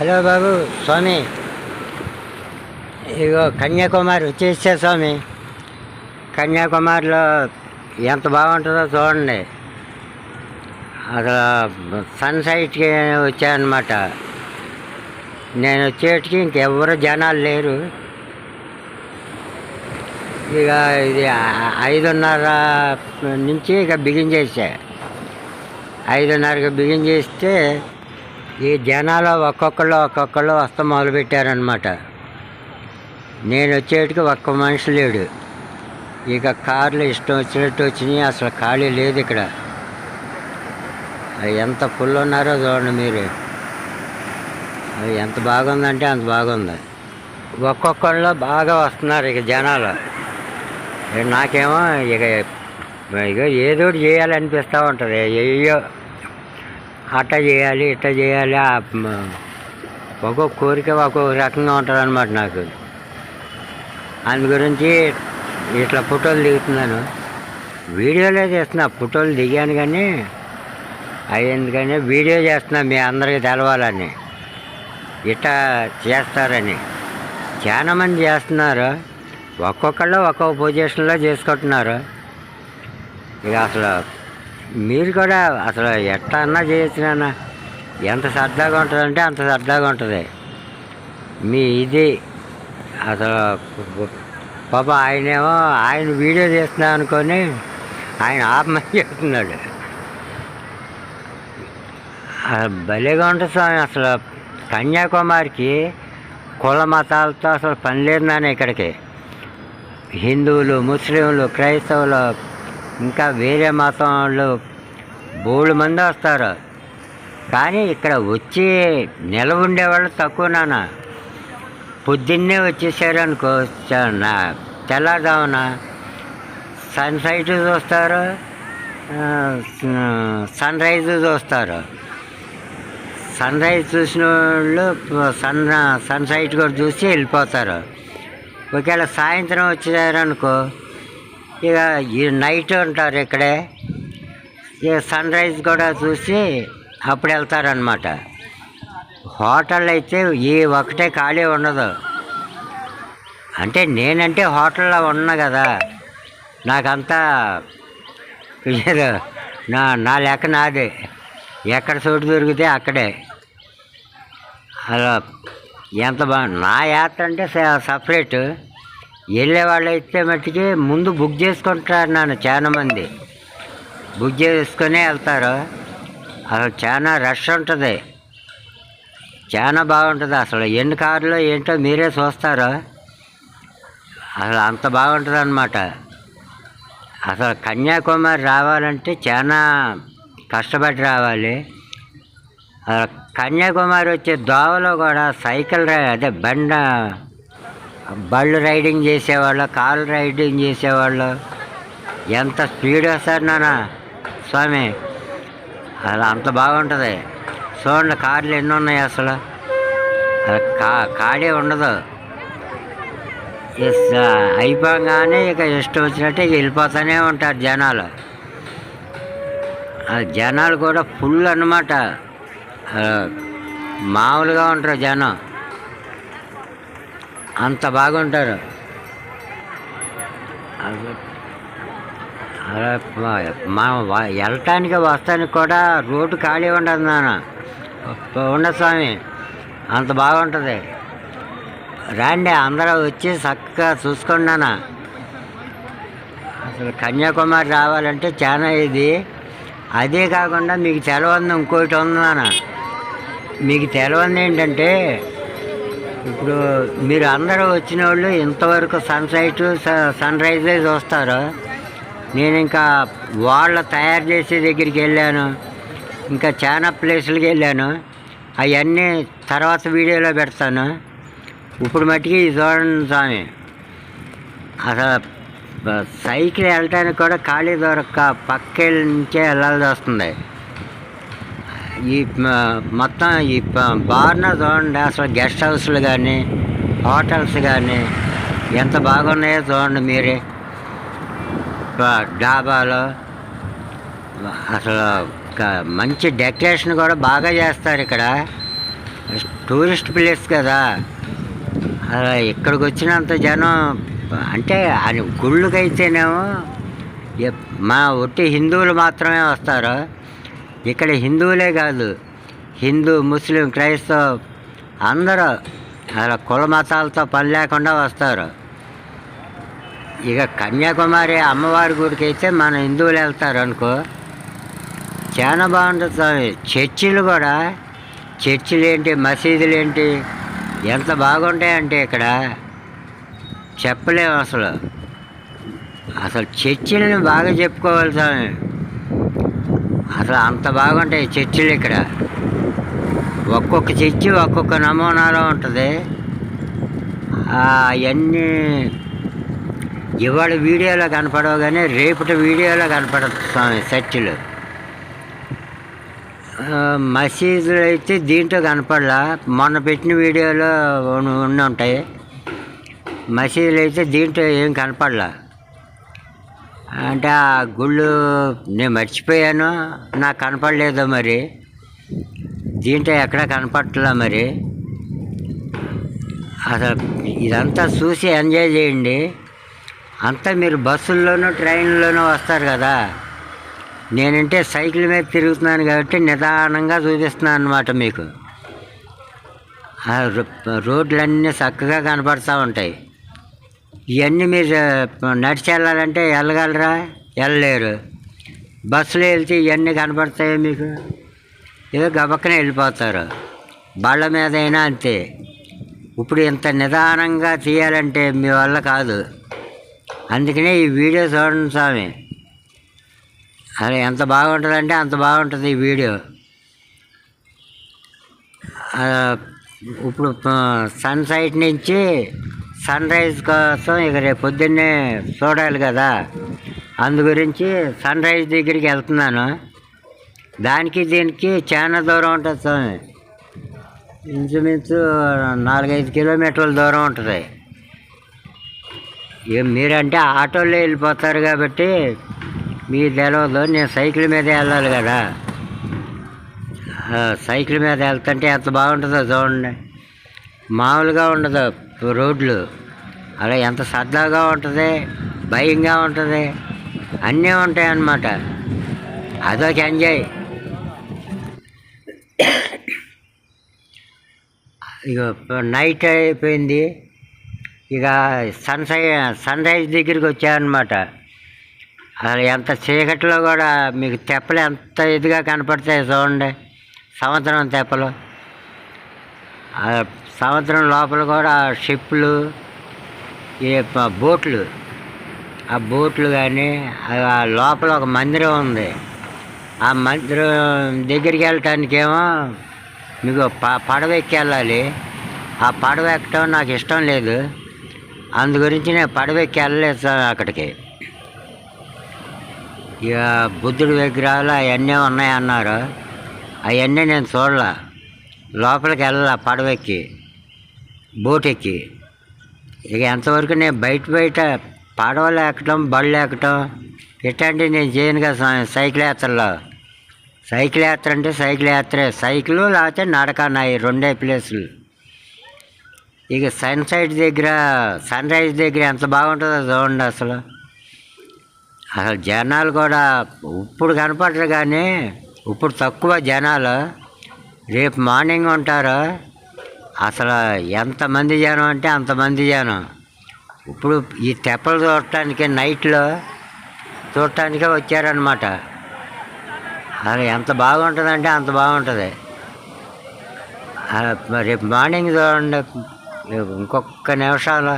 Hello బాబు స్వామి. ఇగో కన్యాకుమారి వచ్చేసా స్వామి. కన్యాకుమారిలో ఎంత బాగుంటుందో చూడండి. అసలు సన్ సైట్కి వచ్చానమాట. నేను వచ్చేటికి ఇంకెవరు జనాలు లేరు. ఇక ఇది ఐదున్నర నుంచి ఇక బిగిన్ చేసా. ఐదున్నరకి బిగిన్ చేస్తే ఈ జనాలు ఒక్కొక్కళ్ళు ఒక్కొక్కళ్ళు వస్తా మొదలుపెట్టారనమాట నేను వచ్చేటికి ఒక్క మనిషి లేడు. ఇక కార్లు ఇష్టం వచ్చినట్టు వచ్చినాయి అసలు ఖాళీ లేదు ఇక్కడ. ఎంత ఫుల్ ఉన్నారో చూడండి మీరు. అది ఎంత బాగుందంటే అంత బాగుంది. ఒక్కొక్కళ్ళు బాగా వస్తున్నారు ఇక జనాలు. నాకేమో ఇక ఇక ఏదో ఒకటి చేయాలనిపిస్తూ ఉంటుంది. ఏయో అట్ట చేయాలి ఇట్ట చేయాలి ఒక్కొక్క కోరిక ఒక్కొక్క రకంగా ఉంటుంది అనమాట నాకు. అందు గురించి ఇట్లా ఫోటోలు దిగుతున్నాను. వీడియోలే చేస్తున్నా ఫోటోలు దిగాను కానీ అయ్యింది కానీ వీడియో చేస్తున్నా మీ అందరికీ తెలవాలని. ఇట్లా చేస్తారని. చాలామంది చేస్తున్నారు. ఒక్కొక్కళ్ళు ఒక్కొక్క పొజిషన్లో చేసుకుంటున్నారు. ఇక అసలు మీరు కూడా అసలు ఎట్లా అన్నా చేయొచ్చు నాన్న. ఎంత సరదాగా ఉంటుందంటే అంత సరదాగా ఉంటుంది. మీ ఇది అసలు పాప ఆయనేమో ఆయన వీడియో తీస్తున్నా అనుకొని ఆయన ఆపమని చెప్తున్నాడు భలేగా ఉంటుంది స్వామి అసలు కన్యాకుమారికి కుల మతాలతో అసలు పని లేదు నాన్న ఇక్కడికి. హిందువులు ముస్లింలు క్రైస్తవులు ఇంకా వేరే మతం వాళ్ళు బోళ్ళు మంది వస్తారు. కానీ ఇక్కడ వచ్చి నిల ఉండేవాళ్ళు తక్కువ నాన్న. పొద్దున్నే వచ్చేసారు అనుకో నా సన్సైట్ చూస్తారు సన్ రైజ్ చూస్తారు. సన్ రైజ్ చూసిన వాళ్ళు సన్ సన్సైట్ కూడా చూసి వెళ్ళిపోతారు. ఒకవేళ సాయంత్రం వచ్చేసారనుకో ఇక ఈ నైట్ ఉంటారు ఇక్కడే. ఇక సన్ రైజ్ కూడా చూసి అప్పుడు వెళ్తారనమాట హోటల్ అయితే ఈ ఒకటే ఖాళీ ఉండదు. అంటే నేనంటే హోటల్లో ఉన్నా కదా నాకంతా లేదు నా నా లెక్క నాదే. ఎక్కడ చోటు దొరికితే అక్కడే. అలా ఎంత బా నా యాత్ర అంటే సపరేటు సపరేట్. వెళ్ళే వాళ్ళు అయితే మట్టుకి ముందు బుక్ చేసుకుంటారు నన్ను చాలా మంది. బుక్ చేసుకునే వెళ్తారు. అసలు చాలా రష్ ఉంటుంది. చాలా బాగుంటుంది అసలు. ఎన్ని కార్లు ఏంటో మీరే చూస్తారు. అసలు అంత బాగుంటుంది అనమాట అసలు కన్యాకుమారి రావాలంటే చాలా కష్టపడి రావాలి. కన్యాకుమారి వచ్చే దోవలో కూడా సైకిల్ అదే బండ బళ్ళు రైడింగ్ చేసేవాళ్ళు కారు రైడింగ్ చేసేవాళ్ళు. ఎంత స్పీడ్ వస్తారు నాన్న? స్వామి అలా అంత బాగుంటుంది. చూడండి కార్లు ఎన్ని ఉన్నాయి అసలు. అసలు కా కాడే ఉండదు. అయిపోగానే ఇక ఇష్టం వచ్చినట్టు వెళ్ళిపోతూనే ఉంటారు జనాలు. ఆ జనాలు కూడా ఫుల్ అన్నమాట. మామూలుగా ఉంటారు జనం. అంత బాగుంటారు. మనం వెళ్ళటానికి వస్తానికి కూడా రోడ్డు ఖాళీ ఉండదు నాన్న. ఉండదు స్వామి అంత బాగుంటుంది. రాండి అందరూ వచ్చి చక్కగా చూసుకోండి నాన్న. అసలు కన్యాకుమారి రావాలంటే చాలా ఇది. అదే కాకుండా మీకు తెలవంది ఇంకోటి ఉంది నాన్న. మీకు తెలవంది ఏంటంటే ఇప్పుడు మీరు అందరూ వచ్చిన వాళ్ళు ఇంతవరకు సన్సెట్ సన్ రైజే చూస్తారు. నేను ఇంకా వాళ్ళ తయారు చేసే దగ్గరికి వెళ్ళాను. ఇంకా చాలా ప్లేసులకి వెళ్ళాను. అవన్నీ తర్వాత వీడియోలో పెడతాను. ఇప్పుడు మట్టికి ఇది చూడండి స్వామి. అసలు సైకిల్ వెళ్ళటానికి కూడా ఖాళీ దొరక్క పక్క నుంచే వెళ్ళాల్సి వస్తుంది. ఈ మొత్తం ఈ బారిన చూడండి అసలు గెస్ట్ హౌస్లు కానీ హోటల్స్ కానీ ఎంత బాగున్నాయో చూడండి మీరే. డాబాలో డాబాలు. అసలు మంచి డెకరేషన్ కూడా బాగా చేస్తారు ఇక్కడ. టూరిస్ట్ ప్లేస్ కదా. అలా ఇక్కడికి వచ్చినంత జనం అంటే అది గుళ్ళకైతేనేమో మా ఒట్టి హిందువులు మాత్రమే వస్తారు. ఇక్కడ హిందువులే కాదు. హిందూ ముస్లిం క్రైస్తవ అందరూ అలా కుల మతాలతో పని లేకుండా వస్తారు. ఇక కన్యాకుమారి అమ్మవారి గుడికి అయితే మన హిందువులు వెళ్తారు అనుకో. చాలా బాగుంటుంది స్వామి. చర్చిలు కూడా చర్చిలు ఏంటి మసీదులు ఏంటి ఎంత బాగుంటాయంటే ఇక్కడ. చెప్పలేము అసలు. అసలు చర్చిలను బాగా చెప్పుకోవాలి స్వామి. అసలు అంత బాగుంటాయి చర్చిలు ఇక్కడ. ఒక్కొక్క చర్చి ఒక్కొక్క నమూనాలో ఉంటుంది. అవన్నీ ఇవాళ వీడియోలో కనపడవు కానీ రేపటి వీడియోలో కనపడదు స్వామి చర్చిలు. మసీదులు అయితే దీంట్లో కనపడలా. మొన్న పెట్టిన వీడియోలో ఉన్- ఉండి ఉంటాయి. మసీదులు అయితే దీంట్లో ఏం కనపడలా. అంటే ఆ గుళ్ళు నేను మర్చిపోయాను. నాకు కనపడలేదు మరి. దీంట్లో ఎక్కడ కనపడట్లా మరి. అసలు ఇదంతా చూసి ఎంజాయ్ చేయండి. అంతా మీరు బస్సుల్లోనూ ట్రైన్లోనూ వస్తారు కదా. నేనంటే సైకిల్ మీద తిరుగుతున్నాను కాబట్టి నిదానంగా చూపిస్తున్నాను అనమాట మీకు. రోడ్లన్నీ చక్కగా కనపడుతూ ఉంటాయి. ఇవన్నీ మీరు నడిచి వెళ్ళాలంటే వెళ్ళగలరా వెళ్ళలేరు బస్సులో వెళ్తే ఇవన్నీ కనపడతాయి మీకు? ఏదో గబక్కన వెళ్ళిపోతారు. బళ్ళ మీద అయినా అంతే. ఇప్పుడు ఇంత నిదానంగా తీయాలంటే మీ వల్ల కాదు. అందుకనే ఈ వీడియో చూడండి స్వామి. అరే ఎంత బాగుంటుందంటే అంత బాగుంటుంది ఈ వీడియో. ఇప్పుడు సన్ సైట్ నుంచి సన్ రైజ్ కోసం ఇక రేపు పొద్దున్నే చూడాలి కదా. అందు గురించి సన్ రైజ్ దగ్గరికి వెళ్తున్నాను. దానికి దీనికి చాలా దూరం ఉంటుంది స్వామి. ఇంచుమించు నాలుగైదు కిలోమీటర్ల దూరం ఉంటుంది. ఇక మీరంటే ఆటోలో వెళ్ళిపోతారు కాబట్టి మీ తెలవదు. నేను సైకిల్ మీద వెళ్ళాలి కదా. సైకిల్ మీద వెళ్తుంటే ఎంత బాగుంటుందో చూడండి. మామూలుగా ఉండదు. రోడ్లు. అలా ఎంత సరదాగా ఉంటుంది. భయంగా ఉంటుంది. అన్నీ ఉంటాయన్నమాట. అదొక ఎంజాయ్. ఇక నైట్ అయిపోయింది. ఇక సన్ సై సన్ రైజ్ దగ్గరికి వచ్చాయన్నమాట. అసలు ఎంత చీకట్లో కూడా మీకు తెప్పలు ఎంత ఇదిగా కనపడతాయి చూడండి. సంవత్సరం తెప్పలు. సముద్రం లోపల కూడా షిప్లు ఈ బోట్లు. ఆ బోట్లు కానీ లోపల ఒక మందిరం ఉంది. ఆ మందిరం దగ్గరికి వెళ్ళటానికి ఏమో మీకు ప పడవ ఎక్కి వెళ్ళాలి ఆ పడవ ఎక్కడం నాకు ఇష్టం లేదు. అందు గురించి నేను పడవ ఎక్కి వెళ్ళలేదు సార్ అక్కడికి. ఇక బుద్ధుడి విగ్రహాలు అవన్నీ ఉన్నాయన్నారు. అవన్నీ నేను చూడలే. లోపలికి వెళ్ళాల పడవెక్కి బోట్ ఎక్కి ఇక ఎంతవరకు నేను బయట బయట పడవలు ఎక్కటం బళ్ళు ఎక్కటం ఇట్లాంటివి నేను చేయను కదా సైకిల్ యాత్రలో. సైకిల్ యాత్ర అంటే సైకిల్ యాత్రే. సైకిల్ లేకపోతే నడక నాయి రెండే ప్లేసులు. ఇక సన్ సైడ్ దగ్గర సన్ రైజ్ దగ్గర ఎంత బాగుంటుందో చూడండి అసలు. అసలు జనాలు కూడా ఇప్పుడు కనపడరు కానీ ఇప్పుడు తక్కువ జనాలు. రేపు మార్నింగ్ ఉంటారు. అసలు ఎంతమంది జనం అంటే అంతమంది జనం. ఇప్పుడు ఈ తెప్పలు చూడటానికి నైట్లో చూడటానికే వచ్చారనమాట అసలు ఎంత బాగుంటుందంటే అంత బాగుంటుంది. రేపు మార్నింగ్ చూడండి. ఇంకొక నిమిషాలు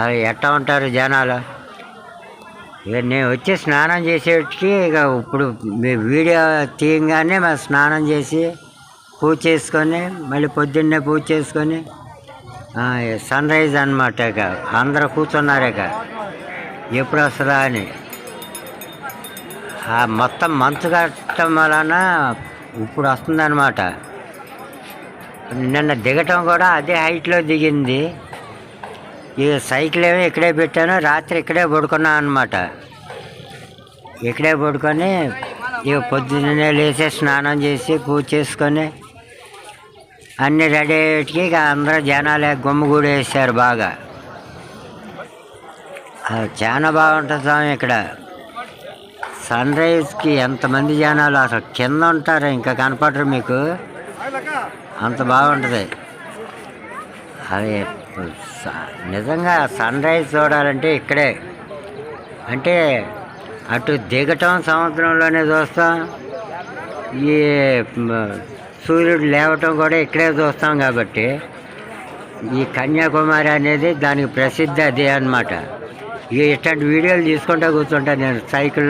అది ఎట్టా ఉంటారు జనాలు? ఇక నేను వచ్చి స్నానం చేసేటికి ఇక ఇప్పుడు మీ వీడియో తీయంగానే మేము స్నానం చేసి పూజ చేసుకొని మళ్ళీ పొద్దున్నే పూజ చేసుకొని సన్ రైజ్ అనమాట ఇక. అందరూ కూర్చున్నారు ఇక. ఎప్పుడు వస్తుందా అని. ఆ మొత్తం మంచు కట్టడం వలన ఇప్పుడు వస్తుందన్నమాట. నిన్న దిగటం కూడా అదే హైట్లో దిగింది. ఈ సైకిల్ ఏమో ఇక్కడే పెట్టాను రాత్రి ఇక్కడే పడుకున్నాను అనమాట ఇక్కడే పడుకొని ఇక పొద్దున్నే లేచి స్నానం చేసి పూజ చేసుకొని అన్ని రెడీ అయ్యేటికి ఇక అందరూ జనాలే గుమ్మగూడేసారు బాగా. చాలా బాగుంటుంది స్వామి ఇక్కడ. సన్ రైజ్కి ఎంతమంది జనాలు అసలు కింద ఉంటారు ఇంకా కనపడరు మీకు? అంత బాగుంటుంది. అది స- నిజంగా సన్ రైజ్ చూడాలంటే ఇక్కడే. అంటే అటు దిగటం సముద్రంలోనే చూస్తాం. ఈ సూర్యుడు లేవటం కూడా ఇక్కడే చూస్తాం కాబట్టి ఈ కన్యాకుమారి అనేది దానికి ప్రసిద్ధి అదే అన్నమాట. ఇక ఇట్లాంటి వీడియోలు తీసుకుంటా కూర్చుంటా నేను సైకిల్లో.